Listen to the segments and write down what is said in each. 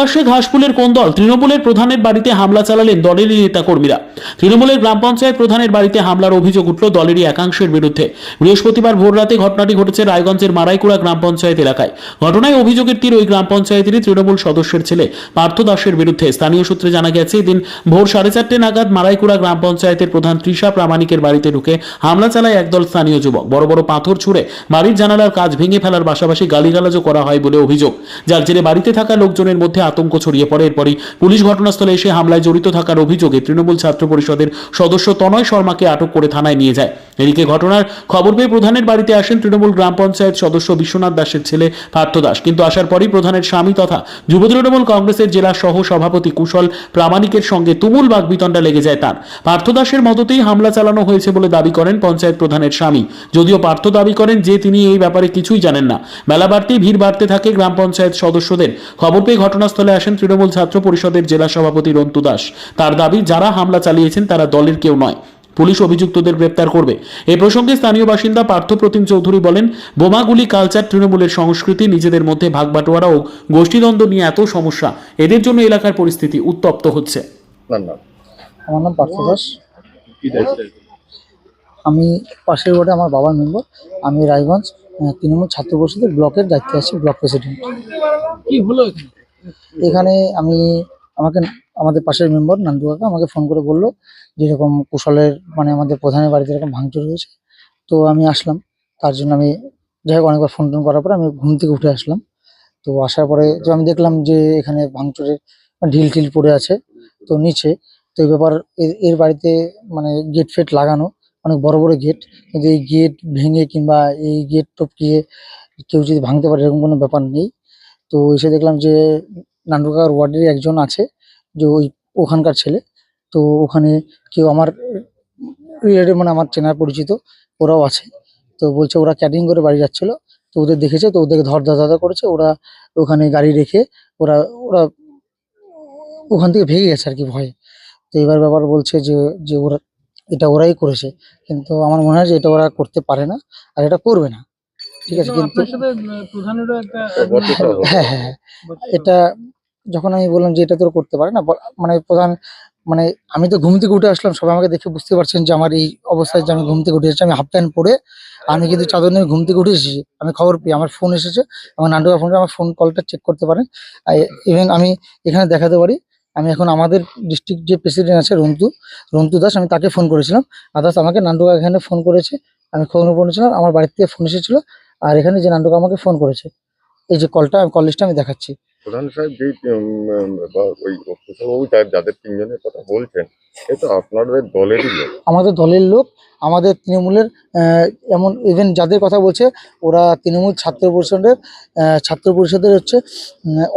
প্রকাশ্যে ঘাসফুলের কোন দল তৃণমূলের প্রধানের বাড়িতে হামলা চালালেন দলেরই নেতা কর্মীরা তৃণমূলের গ্রাম পঞ্চায়েত প্রধানের বাড়িতে হামলার অভিযোগ উঠল দলেরই একাংশের বিরুদ্ধে। বৃহস্পতিবার ভোররাতে ঘটনাটি ঘটেছে রায়গঞ্জের মারাইকুড়া গ্রাম পঞ্চায়েত এলাকায়। ঘটনায় অভিযোগের তীর ওই গ্রাম পঞ্চায়েতেরই তৃণমূল সদস্যের ছেলে পার্থ দাসের বিরুদ্ধে। স্থানীয় সূত্রে জানা গেছে, এদিন ভোর সাড়ে চারটে নাগাদ মারাইকুড়া গ্রাম পঞ্চায়েতের প্রধান তৃষা প্রামাণিকের বাড়িতে ঢুকে হামলা চালায় একদল স্থানীয় যুবক। বড় বড় পাথর ছুঁড়ে বাড়ির জানালার কাজ ভেঙে ফেলার পাশাপাশি গালিগালাজও করা হয় বলে অভিযোগ। যার জেরে বাড়িতে থাকা লোকজনের মধ্যে আতঙ্ক ছড়িয়ে পড়ে। এরপরই পুলিশ ঘটনাস্থলে এসে হামলায় জড়িত থাকার অভিযোগে তৃণমূল ছাত্র পরিষদের সদস্য তনয় শর্মাকে আটক করে থানায় নিয়ে যায়। এদিকে ঘটনার খবর পেয়ে প্রধানের বাড়িতে আসেন তৃণমূল গ্রাম পঞ্চায়েত সদস্য বিশ্বনাথ দাসের ছেলে পার্থ দাস। কিন্তু আসার পরই প্রধানের স্বামী তথা যুব তৃণমূল কংগ্রেসের জেলা সহ সভাপতি কুশল প্রামাণিকের সঙ্গে তুমুল বাগবিতণ্ডা লেগে যায় তার। পার্থ দাসের মদতেই হামলা চালানো হয়েছে বলে দাবি করেন পঞ্চায়েত প্রধানের স্বামী। যদিও পার্থ দাবি করেন যে তিনি এই ব্যাপারে কিছুই জানেন না। মেলা বাড়তেই ভিড় বাড়তে থাকে গ্রাম পঞ্চায়েত সদস্যদের। খবর পেয়ে ঘটনাস্থলে আসেন তৃণমূল ছাত্র পরিষদের জেলা সভাপতি রন্তু দাস। তার দাবি যারা হামলা চালিয়েছেন তারা দলের কেউ নয়। পুলিশ অভিযুক্তদের গ্রেপ্তার করবে। এ প্রসঙ্গে স্থানীয় বাসিন্দা পার্থপ্রতিম চৌধুরী বলেন বোমাগুলি কালচার তৃণমূলের সংস্কৃতি নিজেদের মধ্যে ভাগবাটোয়ারা ও গোষ্ঠীদ্বন্দ্ব নিয়ে এত সমস্যা এদের জন্য এলাকার পরিস্থিতি উত্তপ্ত হচ্ছে। আমার নাম পার্থ দাস। আমি পাশের ওয়ার্ডে আমার বাবার মেম্বার। আমি রায়গঞ্জ তৃণমূল ছাত্র পরিষদের ব্লকের দায়িত্বে আছি ব্লক প্রেসিডেন্ট। কি হলো এখানে? এখানে আমি আমাকে, আমাদের পাশের মেম্বার নান্টু কাকা আমাকে ফোন করে বলল যে এরকম কুশলের মানে আমাদের প্রধানের বাড়িতে এরকম ভাঙচুর হয়েছে। তো আমি আসলাম। তার জন্য আমি, যাই হোক, অনেকবার ফোন টোন করার পরে আমি ঘুম থেকে উঠে আসলাম। তো আসার পরে তো আমি দেখলাম যে এখানে ভাঙচুরের ঢিল টিল পড়ে আছে, তো নিচে, তো এই ব্যাপার এর বাড়িতে মানে গেট ফেট লাগানো, অনেক বড় বড় গেট কিন্তু এই গেট ভেঙে কিংবা এই গেট টপকিয়ে কেউ যদি ভাঙতে পারে এরকম কোনো ব্যাপার নেই। তো এসে দেখলাম যে নান্ডুকার ওয়ার্ডের একজন আছে, যে ওই ওখানকার ছেলে। তো ওখানে কেউ আমার রিলেটিভ মানে আমার চেনার পরিচিত, ওরাও আছে। তো বলছে ওরা ক্যাটিং করে বাড়ি যাচ্ছিল। তো ওদের দেখেছে, তো ওদেরকে ধর দাদা করেছে। ওরা ওখানে গাড়ি রেখে ওরা ওরা ওখান থেকে ভেঙে গেছে আর কি ভয়ে। তো এবার ব্যাপার বলছে যে যে ওরা, এটা ওরাই করেছে। কিন্তু আমার মনে হয় যে এটা ওরা করতে পারে না, আর এটা করবে না। ঠিক আছে কিন্তু। হ্যাঁ হ্যাঁ হ্যাঁ। এটা যখন আমি বললাম যে এটা তোর করতে পারে না মানে প্রধান মানে আমি তো ঘুম থেকে উঠে আসলাম সবাই আমাকে দেখে বুঝতে পারছেন যে আমার এই অবস্থায় যে আমি ঘুম থেকে উঠে এসেছি আমি হাফ প্যান্ট পরে আমি কিন্তু চাদর নিয়ে ঘুম থেকে উঠে এসেছি আমি খবর পেয়ে আমার ফোন এসেছে আমার নান্টুকা ফোন আমার ফোন কলটা চেক করতে পারেন। ইভেন আমি এখানে দেখাতে পারি আমি এখন আমাদের ডিস্ট্রিক্ট যে প্রেসিডেন্ট আছে রন্তু রন্তু দাস আমি তাকে ফোন করেছিলাম আদার্স আমাকে নান্টুকা এখানে ফোন করেছে আমি খবর করেছিলাম আমার বাড়ির থেকে ফোন এসেছিল আর এখানে যে নান্টুকা আমাকে ফোন করেছে এই যে কলটা কল লিস্টটা আমি দেখাচ্ছি। প্রধান সাহেব যে ওই কুশলবাবু যাদের তিনজনের কথা বলছেন এ তো আপনাদের দলেরই লোক। আমাদের দলের লোক আমাদের তৃণমূলের এমন ইভেন যাদের কথা বলছে ওরা তৃণমূল ছাত্র পরিষদের ছাত্র পরিষদের হচ্ছে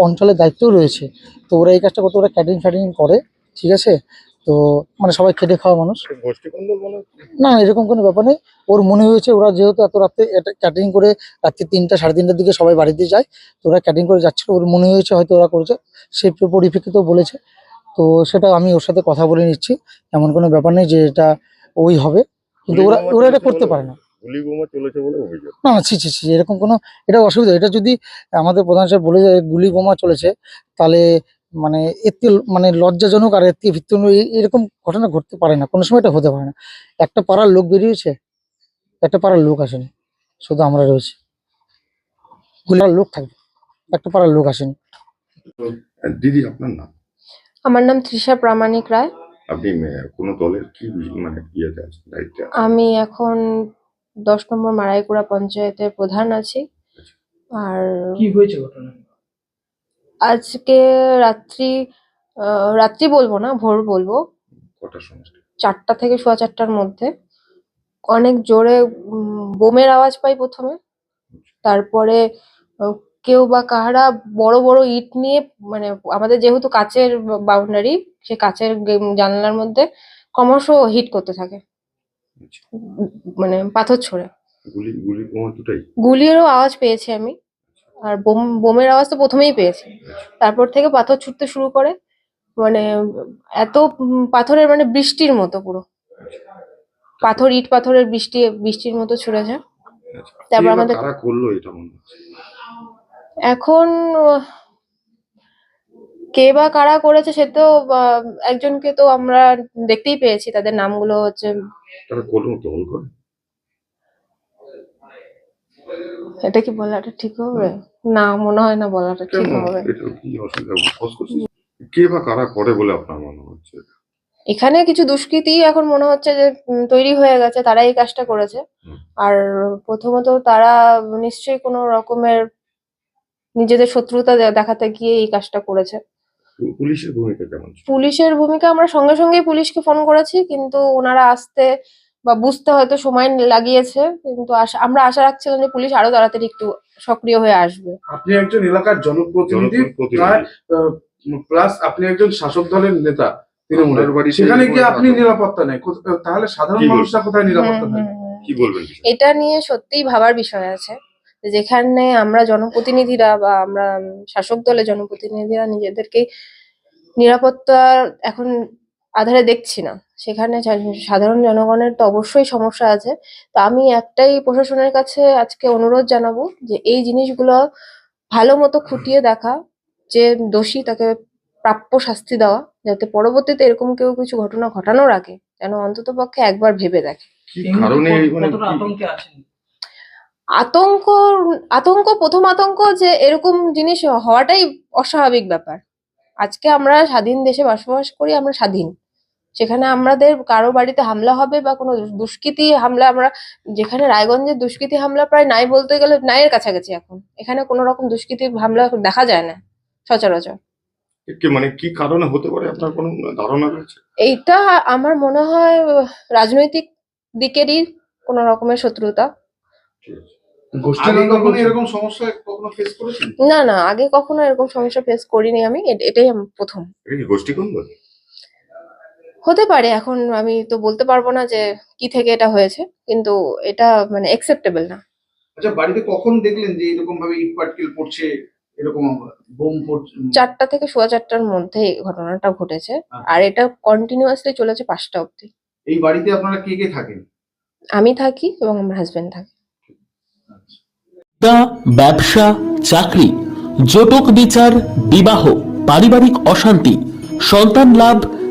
অঞ্চলের দায়িত্বও রয়েছে। তো ওরা এই কাজটা করতে ওরা ক্যাটারিং ফ্যাটারিং করে ঠিক আছে? তো মানে সবাই খেটে খাওয়া মানুষ। মনে না এরকম কোনো ব্যাপার নেই। ওর মনে হয়েছে ওরা যেহেতু এত রাত্রে এটা ক্যাটারিং করে রাত্রি তিনটা সাড়ে তিনটার দিকে সবাই বাড়িতে যায় তো ওরা ক্যাটারিং করে যাচ্ছিল। ওর মনে হয়েছে হয়তো ওরা করেছে সে পরিপ্রেক্ষিতেও বলেছে। তো সেটা আমি ওর সাথে কথা বলে নিচ্ছি এমন কোনো ব্যাপার নেই যে এটা ওই হবে। কিন্তু ওরা ওরা এটা করতে পারে না। না না ছি ছি ছি এরকম কোনো এটা অসুবিধা। এটা যদি আমাদের প্রধান সাহেব বলে যায় গুলি বোমা চলেছে তাহলে মানে থেকে মানে লজ্জাজনক আর এর থেকে ভিত্তিহীন এ- এরকম ঘটনা ঘটতে পারে না। কোনো সময় এটা হতে পারে না। একটা পাড়ার লোক বেরিয়েছে একটা পাড়ার লোক আসেনি শুধু আমরা রয়েছি। গুলি পাড়ার লোক থাকবে একটা পাড়ার লোক আসেনি। দিদি আপনার নাম? আমার নাম তৃষা প্রামাণিক রায়। আপনি কোন দলের কি মানে ইয়েতে আছেন দায়িত্বে আছেন? আমি এখন দশ নম্বর মারাইকুড়া পঞ্চায়েতের প্রধান আছি। আর কি হয়েছে ঘটনা আজকে রাত্রি আহ, রাত্রি বলব না ভোর বলব। কটার সময়? চারটা থেকে সোয়া চারটার মধ্যে। অনেক জোরে উম, বোমের আওয়াজ পাই প্রথমে। তারপরে আহ, কেউ বা কাহারা বড় বড় ইট নিয়ে মানে আমাদের যেহেতু কাচের বাউন্ডারি সে কাচের গে- জানালার মধ্যে ক্রমশ হিট করতে থাকে। আচ্ছা। উম, মানে পাথর ছড়ে। গুলি গুলি বোমা দুটাই? গুলিরও আওয়াজ পেয়েছি আমি। আর বোম বোমের আওয়াজ তো প্রথমেই পেয়েছি। তারপর থেকে পাথর ছুটতে শুরু করে। মানে এত পাথরের মানে বৃষ্টির মতো পুরো। পাথর ইট পাথরের বৃষ্টি বৃষ্টির মতো ছুড়েছে আচ্ছা। তারপর আমাদের- কারা করল এটা এখন কে বা কারা করেছে সে তো একজনকে তো আমরা দেখতেই পেয়েছি। তাদের নামগুলো হচ্ছে এটা কি বলাটা ঠিক হবে? না মনে হয় না বলাটা ঠিক হবে। এটা কি অসুবিধা? খোঁজ কে বা কারা করে বলে আপনার মনে হচ্ছে? এখানে কিছু দুষ্কৃতী এখন মনে হচ্ছে যে তৈরি হয়ে গেছে তারা এই কাজটা করেছে। আর প্রথমত তারা নিশ্চয়ই কোনো রকমের নিজেদের শত্রুতা দেখাতে গিয়ে এই কাজটা করেছে। পুলিশের ভূমিকা কেমন পুলিশের ভূমিকা আমরা সঙ্গে সঙ্গেই পুলিশকে ফোন করেছি কিন্তু ওনারা আসতে বা বুঝতে হয়তো সময় লাগিয়েছে কিন্তু আমরা আশা রাখছিলাম যে পুলিশ আরও তাড়াতাড়ি একটু সক্রিয় হয়ে আসবে। আপনি একজন এলাকার জনপ্রতিনিধি প্লাস আপনি একজন শাসক দলের নেতা তৃণমূলের বাড়িতে সেখানে গিয়ে আপনি নিরাপত্তা নেই তাহলে সাধারণ মানুষরা কোথায় নিরাপত্তা নেই হুম, হুম। কি বলবেন এটা নিয়ে সত্যিই ভাবার বিষয় আছে যেখানে আমরা জনপ্রতিনিধিরা বা আমরা শাসক দলের জনপ্রতিনিধিরা নিজেদেরকে নিরাপত্তা এখন আধারে দেখছি না। সেখানে সাধারণ জনগণের তো অবশ্যই সমস্যা আছে। তো আমি একটাই প্রশাসনের কাছে আজকে অনুরোধ জানাব যে এই জিনিসগুলো ভালো মতো খুঁটিয়ে দেখা যে দোষী তাকে প্রাপ্য শাস্তি দেওয়া যাতে পরবর্তীতে এরকম কেউ কিছু ঘটনা ঘটানোর আগে যেন অন্তত পক্ষে একবার ভেবে দেখে। কি কারণে মানে আতঙ্ক আতঙ্ক প্রথম আতঙ্ক যে এরকম জিনিস হওয়াটাই অস্বাভাবিক ব্যাপার। আজকে আমরা স্বাধীন দেশে বসবাস করি আমরা স্বাধীন। সেখানে আমাদের কারও বাড়িতে হামলা হবে বা কোনো দুষ্কৃতি হামলা আমরা যেখানে রায়গঞ্জের দুষ্কৃতি হামলা প্রায় নাই বলতে গেলে নাইয়ের কাছাকাছি এখন। এখানে কোনো রকম দুষ্কৃতি হামলা দেখা যায় না সচরাচর। মানে কি কারণে হতে পারে? আপনার কোনো ধারণা রয়েছে? এইটা আমার মনে হয় রাজনৈতিক দিকেরই কোনো রকমের শত্রুতা। না না আগে কখনো এরকম সমস্যা ফেস করিনি আমি এটাই প্রথম। গোষ্ঠী কোন হতে পারে এখন আমি তো বলতে পারব না যে কি থেকে এটা হয়েছে কিন্তু এটা মানে অ্যাকসেপ্টেবল না। আচ্ছা বাড়িতে কখন দেখলেন যে এরকম ভাবে ইট পাটকেল পড়ছে এরকম বোম পড়ছে? চারটা থেকে সোয়া চারটার মধ্যে এই ঘটনাটা ঘটেছে আর এটা কন্টিনিউয়াসলি চলেছে পাঁচটা অবধি। এই বাড়িতে আপনারা কে কে থাকেন? আমি থাকি এবং আমার হাজবেন্ড থাকে। ব্যবসা চাকরি জটক বিচার বিবাহ পারিবারিক অশান্তি সন্তান লাভ